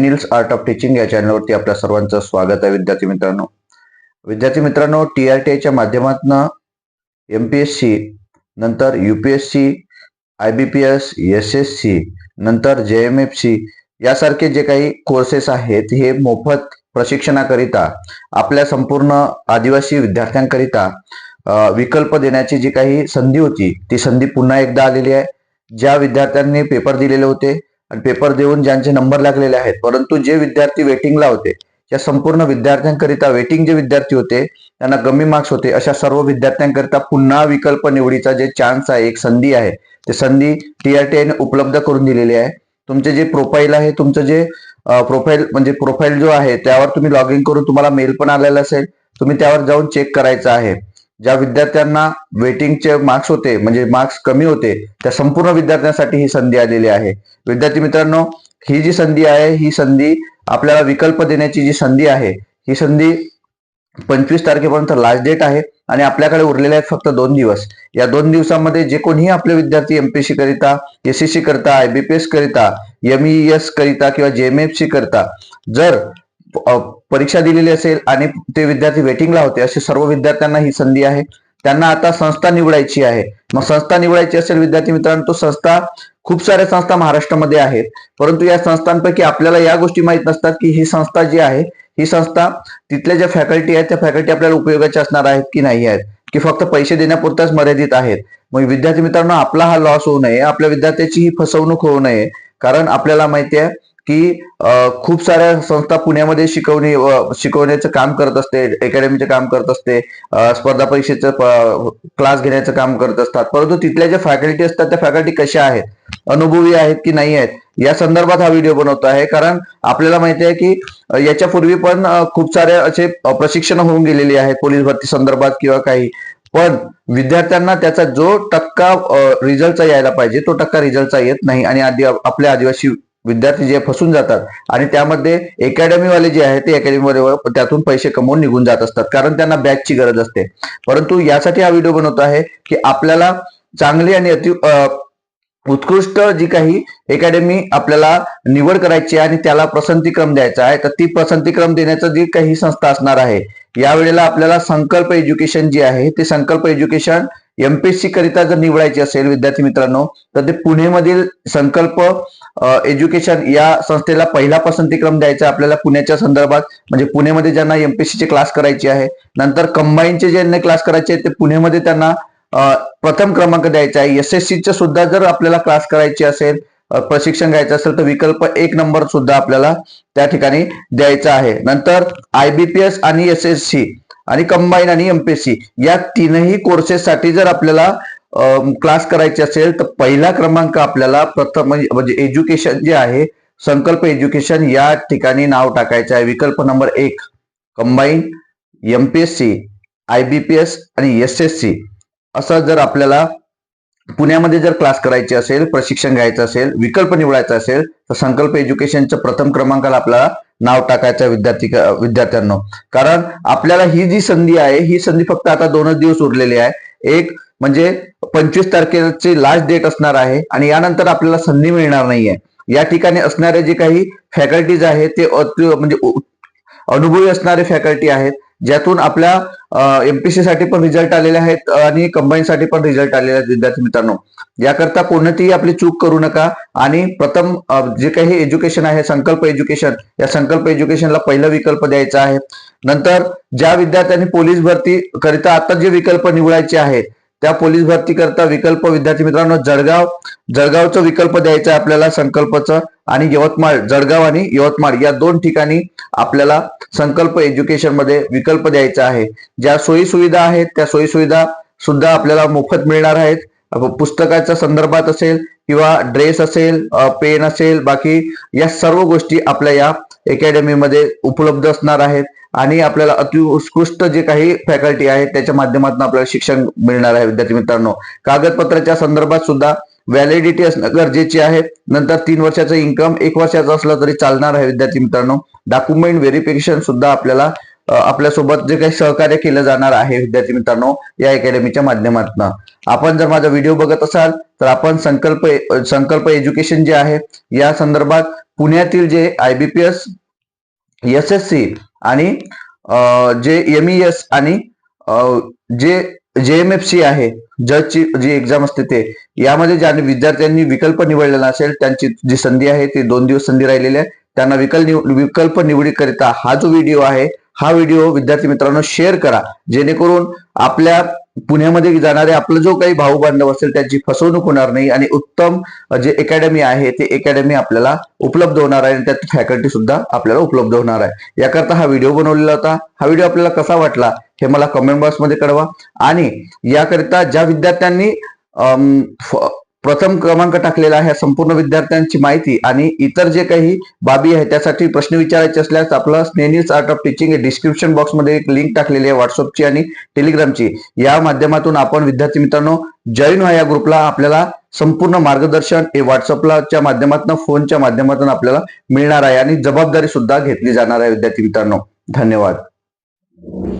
Nils art of teaching या चॅनलवरती आपल्या सर्वांचं स्वागत आहे विद्यार्थी मित्रांनो. विद्यार्थी मित्रांनो टी आर टी आयच्या माध्यमातून एम पी एस सी नंतर U P S C I B P S S S C नंतर जे एम एफ सी यासारखे जे काही कोर्सेस आहेत हे मोफत प्रशिक्षणाकरिता आपल्या संपूर्ण आदिवासी विद्यार्थ्यांकरिता विकल्प देण्याची जी काही संधी होती ती संधी पुन्हा एकदा आलेली आहे. ज्या विद्यार्थ्यांनी पेपर दिलेले होते आणि पेपर देऊन ज्यांचे नंबर लागलेले आहेत. परंतु जे विद्यार्थी वेटिंगला होते या संपूर्ण विद्यार्थ्यांकरिता वेटिंग जे विद्यार्थी होते त्यांना कमी मार्क्स होते. अशा सर्व विद्यार्थ्यांकरिता पुन्हा विकल्प निवडीचा जे चान्स आहे एक संधी आहे. ते संधी टी आर टी आयने उपलब्ध करून दिलेली आहे. तुमचे जे प्रोफाईल आहे तुमचं जे प्रोफाईल म्हणजे प्रोफाईल जो आहे त्यावर तुम्ही लॉग इन करून तुम्हाला मेल पण आलेला असेल. तुम्ही त्यावर जाऊन चेक करायचं आहे. ज्या विद्यार्थ्यांना वेटिंगचे मार्क्स होते म्हणजे मार्क्स कमी होते त्या संपूर्ण विद्यार्थ्यांसाठी ही संधी आलेली आहे. विद्यार्थी मित्रांनो ही जी संधी आहे ही संधी आपल्याला विकल्प देण्याची जी संधी आहे ही संधी पंचवीस तारखेपर्यंत लास्ट डेट आहे आणि आपल्याकडे उरलेले आहेत फक्त दोन दिवस. या दोन दिवसामध्ये जे कोणीही आपले विद्यार्थी एमपीएससी करिता एस सी करिता आयबीपीएस करिता एमईएस करिता किंवा जेएमएफसी करता जर परीक्षा दिलेली असेल आणि ते विद्यार्थी वेटिंगला होते असे सर्व विद्यार्थ्यांना ही संधी आहे. त्यांना आता संस्था निवडायची आहे. मग संस्था निवडायची असेल विद्यार्थी मित्रांनो तो संस्था खूप साऱ्या संस्था महाराष्ट्रामध्ये आहेत. परंतु या संस्थांपैकी आपल्याला या गोष्टी माहीत नसतात की ही संस्था जी आहे ही संस्था तिथल्या ज्या फॅकल्टी आहेत त्या फॅकल्टी आपल्याला उपयोगाच्या असणार आहेत की नाही आहेत? की फक्त पैसे देण्यापुरताच मर्यादित आहेत? मग विद्यार्थी मित्रांनो आपला हा लॉस होऊ नये. आपल्या विद्यार्थ्याची ही फसवणूक होऊ नये. कारण आपल्याला माहिती आहे की खूप साऱ्या संस्था पुण्यामध्ये शिकवणी शिकवण्याचं काम करत असते अकॅडमीचं काम करत असते स्पर्धा परीक्षेचं क्लास घेण्याचं काम करत असतात. परंतु तिथल्या ज्या फॅकल्टी असतात त्या फॅकल्टी कशा आहेत? अनुभवी आहेत की नाही आहेत? या संदर्भात हा व्हिडिओ बनवतो आहे. कारण आपल्याला माहिती आहे की याच्या याच्यापूर्वी पण खूप सारे असे प्रशिक्षण होऊन गेलेली आहेत पोलीस भरती संदर्भात किंवा काही. पण विद्यार्थ्यांना त्याचा जो टक्का रिझल्टचा यायला पाहिजे तो टक्का रिझल्टचा येत नाही. आणि आदि आपल्या आदिवासी विद्यार्थी जे फसून जातात आणि त्यामध्ये अकॅडमीवाले जे आहे ते अकॅडमीवाले त्यातून पैसे कमवून निघून जात असतात. कारण त्यांना बॅचची गरज असते. परंतु यासाठी हा व्हिडिओ बनवतो आहे की आपल्याला चांगली आणि अति उत्कृष्ट जी काही अकॅडमी आपल्याला निवड करायची आहे आणि त्याला पसंतीक्रम द्यायचा आहे तर ती पसंतीक्रम देण्याचं जी काही संस्था असणार आहे यावेळेला आपल्याला संकल्प एज्युकेशन जी आहे ते संकल्प एज्युकेशन एमपीएससी करिता जर निवडायची असेल विद्यार्थी मित्रांनो तर ते पुणेमधील संकल्प एज्युकेशन या संस्थेला पहिला पसंतीक्रम द्यायचा आपल्याला पुण्याच्या संदर्भात. म्हणजे पुणेमध्ये ज्यांना एमपीएससी चे क्लास करायचे आहे नंतर कंबाईनचे ज्यांना क्लास करायचे आहेत ते पुणेमध्ये त्यांना प्रथम क्रमांक द्यायचा आहे. एस एस सुद्धा जर आपल्याला क्लास करायचे असेल प्रशिक्षण घ्यायचं असेल तर विकल्प एक नंबर सुद्धा आपल्याला त्या ठिकाणी द्यायचा आहे. नंतर आयबीपीएस आणि एस एस सी आणि कंबाईन आणि एमपीएससी या तीनही कोर्सेससाठी जर आपल्याला क्लास करायचे असेल तर पहिला क्रमांक आपल्याला प्रथम म्हणजे म्हणजे एज्युकेशन जे आहे संकल्प एज्युकेशन या ठिकाणी नाव टाकायचं आहे. विकल्प नंबर एक कंबाईन एमपीएससी एस आणि एस एस सी असं जर आपल्याला पुण्यामध्ये जर क्लास करायचे असेल प्रशिक्षण घ्यायचं असेल विकल्प निवडायचा असेल तर संकल्प एज्युकेशनच्या प्रथम क्रमांकाला आपल्याला नाव टाकायचं विद्यार्थी विद्यार्थ्यांना. कारण आपल्याला ही जी संधी आहे ही संधी फक्त आता दोनच दिवस उरलेली आहे. एक म्हणजे पंचवीस तारखेची लास्ट डेट असणार आहे आणि यानंतर आपल्याला संधी मिळणार नाहीये. या ठिकाणी असणारे जे काही फॅकल्टीज आहेत ते म्हणजे अनुभवी असणारे फॅकल्टी आहेत ज्यातून आपल्या एमपीसी साठी पण रिझल्ट आलेले आहेत आणि कंबाईन साठी पण रिझल्ट आलेले आहेत विद्यार्थी मित्रांनो. याकरता कोणतीही आपली चूक करू नका आणि प्रथम जे काही एज्युकेशन आहे संकल्प एज्युकेशन या संकल्प एज्युकेशनला पहिला विकल्प द्यायचा आहे. नंतर ज्या विद्यार्थ्यांनी पोलीस भरती करिता आता जे विकल्प निवडायचे आहेत त्या पोलीस भरती करता विकल्प विद्यार्थी मित्रांनो जळगाव जळगावचं विकल्प द्यायचं आहे आपल्याला संकल्पचं आणि यवतमाळ जळगाव आणि यवतमाळ या दोन ठिकाणी आपल्याला संकल्प एज्युकेशनमध्ये विकल्प द्यायचा आहे. ज्या सोयी सुविधा आहेत त्या सोयी सुविधा सुद्धा आपल्याला मोफत मिळणार आहेत. पुस्तकाच्या संदर्भात असेल किंवा ड्रेस असेल पेन असेल बाकी या सर्व गोष्टी आपल्या या अकॅडमीमध्ये उपलब्ध असणार आहेत. आणि आपल्याला अति उत्कृष्ट जे काही फॅकल्टी आहेत त्याच्या माध्यमातून आपल्याला शिक्षण मिळणार आहे विद्यार्थी मित्रांनो. कागदपत्राच्या संदर्भात सुद्धा व्हॅलिडिटी असणं गरजेची आहे. नंतर तीन वर्षाचं इन्कम एक वर्षाचं असलं तरी चालणार आहे विद्यार्थी मित्रांनो. डॉक्युमेंट व्हेरिफिकेशन सुद्धा आपल्याला आपल्यासोबत जे काही सहकार्य केलं जाणार आहे विद्यार्थी मित्रांनो या अकॅडमीच्या माध्यमातून. आपण जर माझा व्हिडिओ बघत असाल तर आपण संकल्प संकल्प एज्युकेशन जे आहे या संदर्भात पुण्यातील J I B P S S S C आणि अ, जे एम ई एस आणि जे जे एम एफ सी आहे जजची जी एक्झाम असते ते यामध्ये ज्या विद्यार्थ्यांनी विकल्प निवडलेला असेल त्यांची जी संधी आहे ती दोन दिवस संधी राहिलेली आहे. त्यांना विकल्प निव- विकल्प निवडीकरिता हा जो व्हिडिओ आहे हा व्हिडिओ विद्यार्थी मित्रांनो शेअर करा. जेणेकरून आपल्या पुण्यामध्ये जाणारे आपला जो काही भाऊ बांधव असेल त्याची फसवणूक होणार नाही आणि उत्तम जे अकॅडमी आहे ते अकॅडमी आपल्याला उपलब्ध होणार आहे आणि त्यात फॅकल्टी सुद्धा आपल्याला उपलब्ध होणार आहे. याकरता हा व्हिडिओ बनवलेला होता. हा व्हिडिओ आपल्याला कसा वाटला हे मला कमेंट बॉक्समध्ये कळवा. आणि याकरिता ज्या विद्यार्थ्यांनी फ- प्रथम क्रमांक टाकलेला आहे संपूर्ण विद्यार्थ्यांची माहिती आणि इतर जे काही बाबी आहे त्यासाठी प्रश्न विचारायचे असल्यास आपलं स्नेनीस आर्ट ऑफ टीचिंग डिस्क्रिप्शन बॉक्समध्ये एक लिंक टाकलेली आहे व्हॉट्सअपची आणि टेलिग्रामची या माध्यमातून आपण विद्यार्थी मित्रांनो जॉईन व्हा या ग्रुपला आपल्याला संपूर्ण मार्गदर्शन हे व्हॉट्सअपलाच्या माध्यमातून फोनच्या माध्यमातून आपल्याला मिळणार आहे आणि जबाबदारी सुद्धा घेतली जाणार आहे विद्यार्थी मित्रांनो. धन्यवाद.